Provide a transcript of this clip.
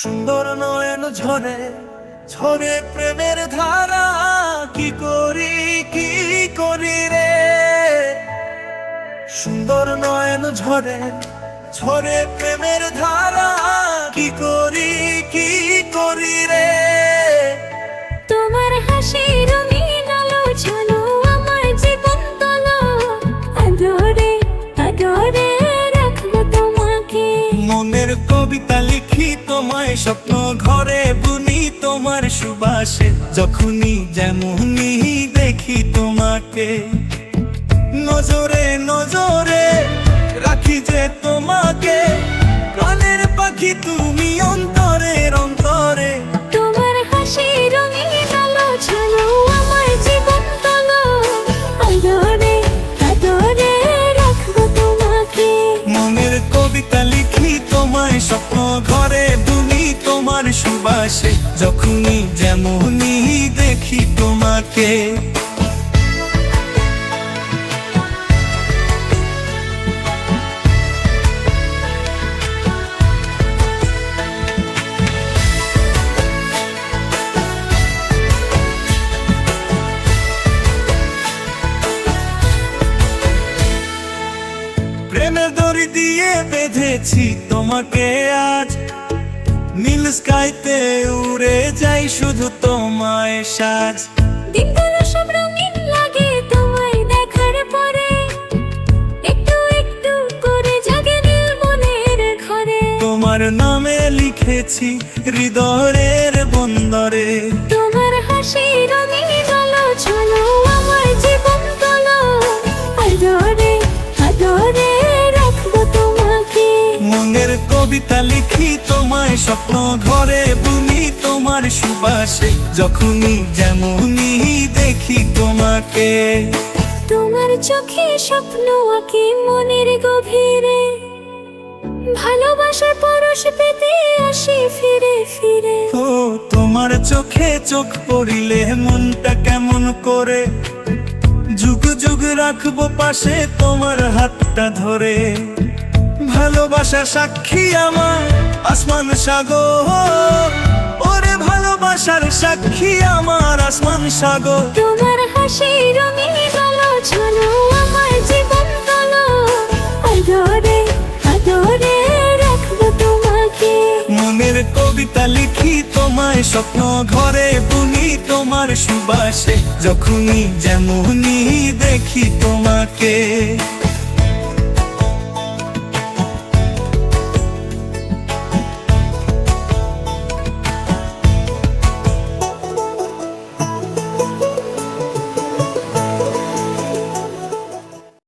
সুন্দর নয়ন ঝরে ঝরে প্রেমের ধারা। কি করি কি করি রে? সুন্দর নয়ন ঝরে ঝরে প্রেমের ধারা। কি করি কি করি রে? কবিতা লিখি তোমায় স্বপ্ন ঘরে বুনি তোমার সুবাসে যখনই যেমনই দেখি তোমাকে। স্বপ্ন ঘরে তুমি তোমার সুবাসে যখনই যেমনই দেখি তোমাকে দড়ি দিয়ে বেঁধেছি তোমাকে আজ। নীল স্কাইতে উড়ে যাই শুধু তোমায় সাজ। দিনগুলো সব রঙিন লাগে তোমায় দেখার পরে। একটু একটু করে জাগে নীল মনের ঘরে। তোমার নামে লিখেছি হৃদয়ের বন্দরে। কবিতা লিখি তোমায় স্বপ্ন ঘরে বুনি তোমার সুবাসে যখনই যেমনই দেখি তোমাকে। তোমার চোখে স্বপ্ন আঁকি মনের গভীরে ভালোবাসার পরশ পেতে আসি ফিরে ফিরে। ও তোমার চোখে চোখ পড়িলে মনটা কেমন করে? যুগ যুগ রাখব পাশে তোমার হাতটা ধরে। ভালোবাসা সাক্ষী আমার আসমান সাগর। ওরে ভালোবাসার সাক্ষী আমার আসমান সাগর। তোমার হাসি রঙিন আলো ছলো আমার জীবন তলো আদরে আদরে রাখব তোমাকে। মনের কবিতা লিখি তোমায় স্বপ্ন ঘরে বুনি তোমার সুবাসে। যখনই যেমনই দেখি তোমাকে।